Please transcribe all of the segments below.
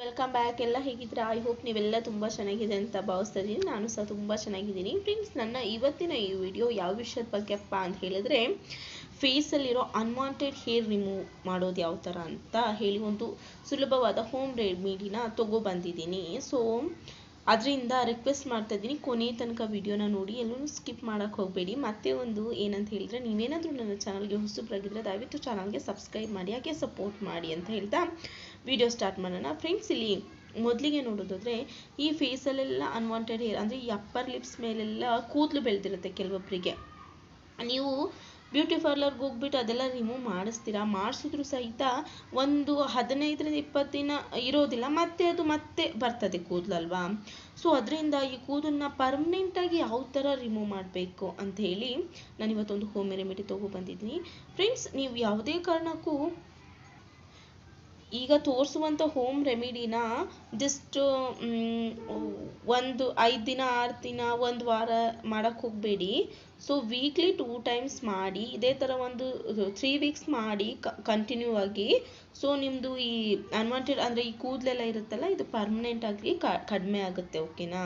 Welcome back ಎಲ್ಲ ಹೇಗಿದ್ರೆ I hope ನೀವೆಲ್ಲ ತುಂಬ ಚೆನ್ನಾಗಿದೆ ಅಂತ ಭಾವಿಸ್ತಾ ಇದ್ದೀನಿ. ನಾನು ಸಹ ತುಂಬ ಚೆನ್ನಾಗಿದ್ದೀನಿ. ಫ್ರೆಂಡ್ಸ್ ನನ್ನ ಇವತ್ತಿನ ಈ ವಿಡಿಯೋ ಯಾವ ವಿಷಯದ ಬಗ್ಗೆಪ್ಪ ಅಂತ ಹೇಳಿದ್ರೆ ಫೇಸಲ್ಲಿರೋ ಅನ್ವಾಂಟೆಡ್ ಹೇರ್ ರಿಮೂವ್ ಮಾಡೋದು ಯಾವ ಥರ ಅಂತ ಹೇಳಿ ಒಂದು ಸುಲಭವಾದ ಹೋಮ್ ರೆಮಿಡಿನ ಬಂದಿದ್ದೀನಿ. ಸೊ ಅದರಿಂದ ರಿಕ್ವೆಸ್ಟ್ ಮಾಡ್ತಾ ಇದ್ದೀನಿ. ಕೊನೆ ತನಕ ವಿಡಿಯೋನ ನೋಡಿ. ಎಲ್ಲೂ ಸ್ಕಿಪ್ ಮಾಡೋಕ್ಕೆ ಹೋಗಬೇಡಿ. ಮತ್ತೆ ಒಂದು ಏನಂತ ಹೇಳಿದ್ರೆ, ನೀವೇನಾದರೂ ನನ್ನ ಚಾನಲ್ಗೆ ಹೊಸಬ್ರಾಗಿದ್ದರೆ ದಯವಿಟ್ಟು ಚಾನಲ್ಗೆ ಸಬ್ಸ್ಕ್ರೈಬ್ ಮಾಡಿ ಯಾಕೆ ಸಪೋರ್ಟ್ ಮಾಡಿ ಅಂತ ಹೇಳ್ತಾ ವಿಡಿಯೋ ಸ್ಟಾರ್ಟ್ ಮಾಡೋಣ. ಫ್ರೆಂಡ್ಸ್ ಇಲ್ಲಿ ಮೊದಲಿಗೆ ನೋಡೋದಾದ್ರೆ, ಈ ಫೇಸಲ್ಲೆಲ್ಲ ಅನ್ವಾಂಟೆಡ್ ಹೇರ್ ಅಂದರೆ ಈ ಅಪ್ಪರ್ ಲಿಪ್ಸ್ ಮೇಲೆಲ್ಲ ಕೂದಲು ಬೆಳೆದಿರುತ್ತೆ ಕೆಲವೊಬ್ಬರಿಗೆ ನೀವು ಬ್ಯೂಟಿ ಪಾರ್ಲರ್ಗೆ ಹೋಗ್ಬಿಟ್ಟು ಅದೆಲ್ಲ ರಿಮೂವ್ ಮಾಡಿಸ್ತೀರಾ? ಮಾಡಿಸಿದ್ರು ಸಹಿತ ಒಂದು ಹದಿನೈದರಿಂದ ಇಪ್ಪತ್ತು ದಿನ ಇರೋದಿಲ್ಲ. ಮತ್ತೆ ಅದು ಮತ್ತೆ ಬರ್ತದೆ ಕೂದಲಲ್ವಾ ಸೊ ಅದರಿಂದ ಈ ಕೂದಲನ್ನ ಪರ್ಮನೆಂಟಾಗಿ ಯಾವ ಥರ ರಿಮೂವ್ ಮಾಡಬೇಕು ಅಂತ ಹೇಳಿ ನಾನು ಇವತ್ತೊಂದು ಹೋಮ್ ರೆಮಿಡಿ ಬಂದಿದ್ದೀನಿ. ಫ್ರೆಂಡ್ಸ್ ನೀವು ಯಾವುದೇ ಕಾರಣಕ್ಕೂ ಈಗ ತೋರಿಸುವಂಥ ಹೋಮ್ ರೆಮಿಡಿನ ಜಸ್ಟ್ ಒಂದು ಐದು ದಿನ, ಆರು ದಿನ, ಒಂದು ವಾರ ಮಾಡೋಕ್ಕೆ ಹೋಗಬೇಡಿ. ಸೊ ವೀಕ್ಲಿ ಟೂ ಟೈಮ್ಸ್ ಮಾಡಿ, ಇದೇ ಥರ ಒಂದು ತ್ರೀ ವೀಕ್ಸ್ ಮಾಡಿ ಕಂಟಿನ್ಯೂ ಆಗಿ ಸೊ ನಿಮ್ಮದು ಈ ಅನ್ವಾಂಟೆಡ್ ಅಂದರೆ ಈ ಕೂದಲೆಲ್ಲ ಇರುತ್ತಲ್ಲ, ಇದು ಪರ್ಮನೆಂಟ್ ಆಗಿ ಕಡಿಮೆ ಆಗುತ್ತೆ ಓಕೆನಾ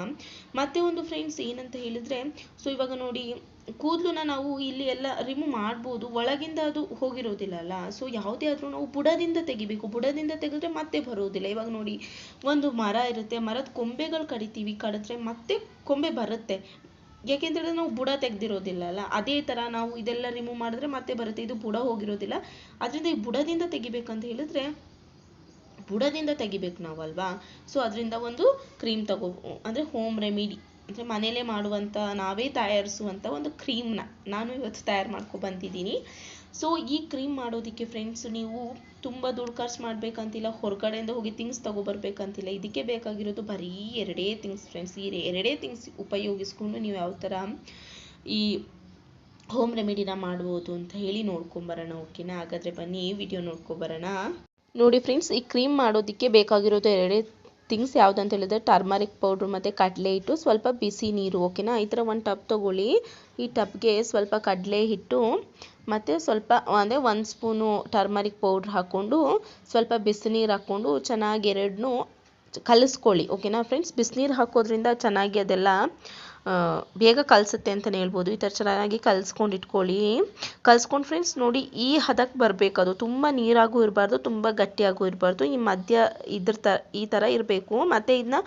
ಮತ್ತೆ ಒಂದು ಫ್ರೆಂಡ್ಸ್ ಏನಂತ ಹೇಳಿದರೆ ಸೊ ಇವಾಗ ನೋಡಿ ಕೂದಲನ್ನ ನಾವು ಇಲ್ಲಿ ಎಲ್ಲ ರಿಮೂವ್ ಮಾಡ್ಬೋದು, ಒಳಗಿಂದ ಅದು ಹೋಗಿರೋದಿಲ್ಲ ಅಲ್ಲ? ಸೊ ಯಾವುದೇ ಆದರೂ ನಾವು ಬುಡದಿಂದ ತೆಗಿಬೇಕು. ಬುಡದಿಂದ ತೆಗೆದ್ರೆ ಮತ್ತೆ ಬರೋದಿಲ್ಲ. ಇವಾಗ ನೋಡಿ, ಒಂದು ಮರ ಇರುತ್ತೆ, ಮರದ ಕೊಂಬೆಗಳು ಕಡಿತೀವಿ, ಕಡಿದ್ರೆ ಮತ್ತೆ ಕೊಂಬೆ ಬರುತ್ತೆ. ಯಾಕೆಂತೇಳಿದ್ರೆ ನಾವು ಬುಡ ತೆಗೆದಿರೋದಿಲ್ಲ ಅಲ್ಲ? ಅದೇ ಥರ ನಾವು ಇದೆಲ್ಲ ರಿಮೂವ್ ಮಾಡಿದ್ರೆ ಮತ್ತೆ ಬರುತ್ತೆ. ಇದು ಬುಡ ಹೋಗಿರೋದಿಲ್ಲ. ಅದರಿಂದ ಈ ಬುಡದಿಂದ ತೆಗಿಬೇಕಂತ ಹೇಳಿದ್ರೆ, ಬುಡದಿಂದ ತೆಗಿಬೇಕು ನಾವಲ್ವಾ? ಸೊ ಅದರಿಂದ ಒಂದು ಕ್ರೀಮ್ ತಗೋ, ಅಂದರೆ ಹೋಮ್ ರೆಮಿಡಿ ಅಂದರೆ ಮನೇಲೆ ಮಾಡುವಂಥ ನಾವೇ ತಯಾರಿಸುವಂಥ ಒಂದು ಕ್ರೀಮ್ನ ನಾನು ಇವತ್ತು ತಯಾರು ಮಾಡ್ಕೊ ಬಂದಿದ್ದೀನಿ. ಸೊ ಈ ಕ್ರೀಮ್ ಮಾಡೋದಕ್ಕೆ ಫ್ರೆಂಡ್ಸ್ ನೀವು ತುಂಬ ದುಡ್ಡು ಖರ್ಚು ಮಾಡಬೇಕಂತಿಲ್ಲ, ಹೊರಗಡೆಯಿಂದ ಹೋಗಿ ಥಿಂಗ್ಸ್ ತೊಗೊಬರ್ಬೇಕಂತಿಲ್ಲ. ಇದಕ್ಕೆ ಬೇಕಾಗಿರೋದು ಬರೀ ಎರಡೇ ಥಿಂಗ್ಸ್ ಫ್ರೆಂಡ್ಸ್ ಈ ಎರಡೇ ಥಿಂಗ್ಸ್ ಉಪಯೋಗಿಸ್ಕೊಂಡು ನೀವು ಯಾವ ಥರ ಈ ಹೋಮ್ ರೆಮಿಡಿನ ಮಾಡ್ಬೋದು ಅಂತ ಹೇಳಿ ನೋಡ್ಕೊಂಬರೋಣ ಓಕೆನಾ ಹಾಗಾದರೆ ಬನ್ನಿ ವಿಡಿಯೋ ನೋಡ್ಕೊಬರೋಣ. ನೋಡಿ ಫ್ರೆಂಡ್ಸ್ ಈ ಕ್ರೀಮ್ ಮಾಡೋದಕ್ಕೆ ಬೇಕಾಗಿರೋದು ಎರಡೇ ಥಿಂಗ್ಸ್ ಅಂತ ಹೇಳಿದ್ರೆ ಟರ್ಮರಿಕ್ ಪೌಡ್ರ್ ಮತ್ತು ಕಡಲೆ ಹಿಟ್ಟು, ಸ್ವಲ್ಪ ಬಿಸಿ ನೀರು ಓಕೆನಾ ಈ ಥರ ಒಂದು ಟಬ್ ತೊಗೊಳ್ಳಿ. ಈ ಟಬ್ಗೆ ಸ್ವಲ್ಪ ಕಡಲೆ ಹಿಟ್ಟು ಮತ್ತು ಸ್ವಲ್ಪ, ಅಂದರೆ ಒಂದು ಸ್ಪೂನು ಟರ್ಮರಿಕ್ ಪೌಡ್ರ್ ಹಾಕ್ಕೊಂಡು ಸ್ವಲ್ಪ ಬಿಸಿನೀರು ಹಾಕ್ಕೊಂಡು ಚೆನ್ನಾಗಿ ಎರಡನ್ನೂ ಕಲಿಸ್ಕೊಳ್ಳಿ ಓಕೆನಾ ಫ್ರೆಂಡ್ಸ್ ಬಿಸಿನೀರು ಹಾಕೋದ್ರಿಂದ ಚೆನ್ನಾಗಿ ಅದೆಲ್ಲ ಬೇಗ ಕಲಸುತ್ತೆ ಅಂತಲೇ ಹೇಳ್ಬೋದು. ಈ ಥರ ಚೆನ್ನಾಗಿ ಕಲಿಸ್ಕೊಂಡು ಇಟ್ಕೊಳ್ಳಿ. ಕಲಿಸ್ಕೊಂಡು ಫ್ರೆಂಡ್ಸ್ ನೋಡಿ ಈ ಹದಕ್ಕೆ ಬರಬೇಕು ಅದು. ತುಂಬ ನೀರಾಗೂ ಇರಬಾರ್ದು, ತುಂಬ ಗಟ್ಟಿಯಾಗೂ ಇರಬಾರ್ದು. ಈ ಮಧ್ಯ ಇದ್ರ ತ, ಈ ಥರ ಇರಬೇಕು. ಮತ್ತು ಇದನ್ನ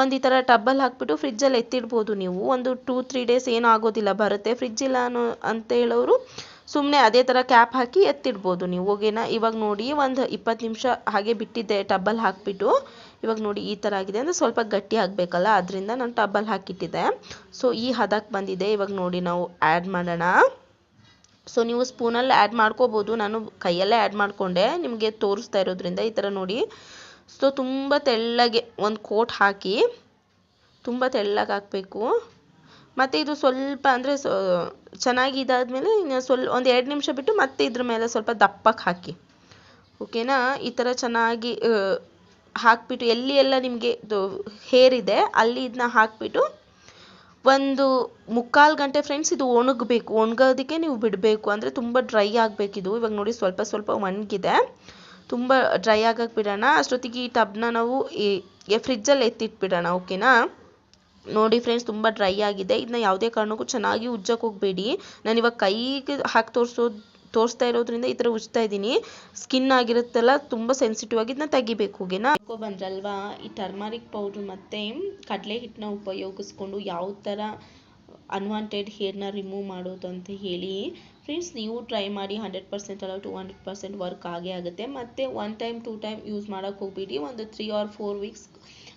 ಒಂದು ಈ ಥರ ಟಬ್ಬಲ್ಲಿ ಹಾಕ್ಬಿಟ್ಟು ಫ್ರಿಜ್ಜಲ್ಲಿ ಎತ್ತಿಡ್ಬೋದು ನೀವು. ಒಂದು ಟೂ ತ್ರೀ ಡೇಸ್ ಏನೂ ಆಗೋದಿಲ್ಲ. ಬರುತ್ತೆ. ಫ್ರಿಜ್ ಇಲ್ಲ ಅನ್ನೋ, ಅಂತ ಹೇಳೋರು ಸುಮ್ಮನೆ ಅದೇ ಥರ ಕ್ಯಾಪ್ ಹಾಕಿ ಎತ್ತಿಡ್ಬೋದು ನೀವು. ಓಕೆನಾ ಇವಾಗ ನೋಡಿ ಒಂದು ಇಪ್ಪತ್ತು ನಿಮಿಷ ಹಾಗೆ ಬಿಟ್ಟಿದ್ದೆ ಟಬ್ಬಲ್ಲಿ ಹಾಕಿಬಿಟ್ಟು. ಇವಾಗ ನೋಡಿ ಈ ಥರ ಆಗಿದೆ ಅಂದರೆ ಸ್ವಲ್ಪ ಗಟ್ಟಿ ಆಗಬೇಕಲ್ಲ, ಅದರಿಂದ ನಾನು ಟಬ್ಬಲ್ಲಿ ಹಾಕಿಟ್ಟಿದ್ದೆ. ಸೊ ಈ ಹದಕ್ಕೆ ಬಂದಿದೆ. ಇವಾಗ ನೋಡಿ ನಾವು ಆ್ಯಡ್ ಮಾಡೋಣ. ಸೊ ನೀವು ಸ್ಪೂನಲ್ಲಿ ಆ್ಯಡ್ ಮಾಡ್ಕೋಬೋದು. ನಾನು ಕೈಯಲ್ಲೇ ಆ್ಯಡ್ ಮಾಡಿಕೊಂಡೆ. ನಿಮಗೆ ತೋರಿಸ್ತಾ ಇರೋದ್ರಿಂದ ಈ ಥರ ನೋಡಿ. ಸೊ ತುಂಬ ತೆಳ್ಳಗೆ ಒಂದು ಕೋಟ್ ಹಾಕಿ, ತುಂಬ ತೆಳ್ಳಗೆ ಹಾಕಬೇಕು ಮತ್ತು ಇದು ಸ್ವಲ್ಪ ಅಂದರೆ ಚೆನ್ನಾಗಿ ಇದಾದಮೇಲೆ ಇನ್ನು ಸ್ವಲ್ ಒಂದು ಎರಡು ನಿಮಿಷ ಬಿಟ್ಟು ಮತ್ತೆ ಇದ್ರ ಮೇಲೆ ಸ್ವಲ್ಪ ದಪ್ಪಕ್ಕೆ ಹಾಕಿ. ಓಕೆನಾ? ಈ ಥರ ಚೆನ್ನಾಗಿ ಹಾಕಿಬಿಟ್ಟು ಎಲ್ಲಿ ಎಲ್ಲ ನಿಮಗೆ ಇದು ಹೇರ್ ಇದೆ ಅಲ್ಲಿ ಇದನ್ನ ಹಾಕಿಬಿಟ್ಟು ಒಂದು ಮುಕ್ಕಾಲು ಗಂಟೆ ಫ್ರೆಂಡ್ಸ್ ಇದು ಒಣಗಬೇಕು. ಒಣಗೋದಕ್ಕೆ ನೀವು ಬಿಡಬೇಕು. ಅಂದರೆ ತುಂಬ ಡ್ರೈ ಆಗಬೇಕಿದು ಇವಾಗ ನೋಡಿ ಸ್ವಲ್ಪ ಸ್ವಲ್ಪ ಒಣಗಿದೆ. ತುಂಬ ಡ್ರೈ ಆಗಕ್ಕೆ ಬಿಡೋಣ. ಅಷ್ಟೊತ್ತಿಗೆ ಈ ಟಬ್ನ ನಾವು ಈ ಫ್ರಿಜ್ಜಲ್ಲಿ ಎತ್ತಿಟ್ಬಿಡೋಣ. ಓಕೆನಾ? ನೋಡಿ ಫ್ರೆಂಡ್ಸ್ ತುಂಬ ಡ್ರೈ ಆಗಿದೆ. ಇದನ್ನ ಯಾವುದೇ ಕಾರಣಕ್ಕೂ ಚೆನ್ನಾಗಿ ಉಜ್ಜಕ್ಕೆ ಹೋಗಬೇಡಿ. ನಾನು ಇವಾಗ ಕೈಗೆ ಹಾಕಿ ತೋರಿಸೋದು ತೋರಿಸ್ತಾ ಇರೋದ್ರಿಂದ ಈ ಥರ ಉಜ್ತಾ ಇದ್ದೀನಿ. ಸ್ಕಿನ್ ಆಗಿರುತ್ತಲ್ಲ, ತುಂಬ ಸೆನ್ಸಿಟಿವ್ ಆಗಿ ಇದನ್ನ ತೆಗಿಬೇಕು, ಓಕೆನಾ? ಬಂದ್ರಲ್ವಾ? ಈ ಟರ್ಮರಿಕ್ ಪೌಡ್ರ್ ಮತ್ತು ಕಡಲೆ ಹಿಟ್ಟನ್ನ ಉಪಯೋಗಿಸ್ಕೊಂಡು ಯಾವ ಥರ ಅನ್ವಾಂಟೆಡ್ ಹೇರ್ನ ರಿಮೂವ್ ಮಾಡೋದು ಅಂತ ಹೇಳಿ. ಫ್ರೆಂಡ್ಸ್ ನೀವು ಟ್ರೈ ಮಾಡಿ ಹಂಡ್ರೆಡ್ ಪರ್ಸೆಂಟ್ ಅಲ್ಲ ಟು ಹಂಡ್ರೆಡ್ ಪರ್ಸೆಂಟ್ ವರ್ಕ್ ಆಗೇ ಆಗುತ್ತೆ. ಮತ್ತು one time two time use ಮಾಡೋಕ್ಕೆ ಹೋಗ್ಬಿಡಿ. ಒಂದು ತ್ರೀ ಆರ್ ಫೋರ್ ವೀಕ್ಸ್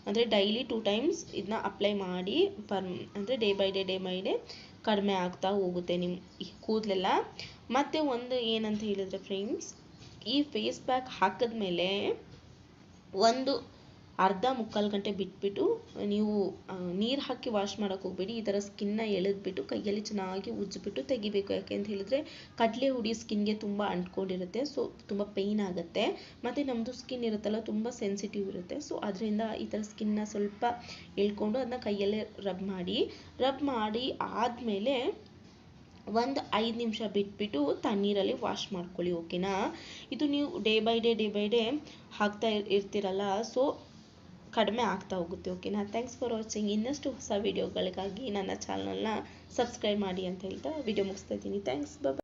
ಅಂದರೆ ಡೈಲಿ ಟೂ ಟೈಮ್ಸ್ ಇದನ್ನ ಅಪ್ಲೈ ಮಾಡಿ ಪರ್ ಅಂದರೆ day by day day by day ಕಡಿಮೆ ಆಗ್ತಾ ಹೋಗುತ್ತೆ ನಿಮ್ಮ ಕೂದಲೆಲ್ಲ. ಮತ್ತು ಒಂದು ಏನಂತ ಹೇಳಿದ್ರೆ ಫ್ರೆಂಡ್ಸ್ ಈ ಫೇಸ್ ಪ್ಯಾಕ್ ಹಾಕಿದ್ಮೇಲೆ ಒಂದು ಅರ್ಧ ಮುಕ್ಕಾಲು ಗಂಟೆ ಬಿಟ್ಬಿಟ್ಟು, ನೀವು ನೀರು ಹಾಕಿ ವಾಶ್ ಮಾಡೋಕೆ ಹೋಗಬೇಡಿ. ಈ ಥರ ಸ್ಕಿನ್ನ ಎಳೆದ್ಬಿಟ್ಟು ಕೈಯಲ್ಲಿ ಚೆನ್ನಾಗಿ ಉಜ್ಜಿಬಿಟ್ಟು ತೆಗಿಬೇಕು. ಯಾಕೆ ಅಂತ ಹೇಳಿದ್ರೆ, ಕಡಲೆ ಹುಡಿ ಸ್ಕಿನ್ಗೆ ತುಂಬ ಅಂಟ್ಕೊಂಡಿರುತ್ತೆ ಸೊ ತುಂಬ ಪೇಯ್ನ್ ಆಗುತ್ತೆ. ಮತ್ತು ನಮ್ಮದು ಸ್ಕಿನ್ ಇರುತ್ತಲ್ಲ, ತುಂಬ ಸೆನ್ಸಿಟಿವ್ ಇರುತ್ತೆ. ಸೊ ಅದರಿಂದ ಈ ಥರ ಸ್ಕಿನ್ನ ಸ್ವಲ್ಪ ಎಳ್ಕೊಂಡು ಅದನ್ನ ಕೈಯಲ್ಲೇ ರಬ್ ಮಾಡಿ ರಬ್ ಮಾಡಿ ಆದಮೇಲೆ ಒಂದು ಐದು ನಿಮಿಷ ಬಿಟ್ಬಿಟ್ಟು ತಣ್ಣೀರಲ್ಲಿ ವಾಶ್ ಮಾಡ್ಕೊಳ್ಳಿ ಓಕೆನಾ ಇದು ನೀವು day by day day by day ಹಾಕ್ತಾ ಇರ್ತೀರಲ್ಲ ಸೊ ಕಡಿಮೆ ಆಗ್ತಾ ಹೋಗುತ್ತೆ ಓಕೆನಾ ಥ್ಯಾಂಕ್ಸ್ ಫಾರ್ ವಾಚಿಂಗ್ ಇನ್ನಷ್ಟು ಹೊಸ ವೀಡಿಯೋಗಳಿಗಾಗಿ ನನ್ನ ಚಾನಲ್ನ ಸಬ್ಸ್ಕ್ರೈಬ್ ಮಾಡಿ ಅಂತ ಹೇಳ್ತಾ ವಿಡಿಯೋ ಮುಗಿಸ್ತಾ ಇದ್ದೀನಿ. Thanks bye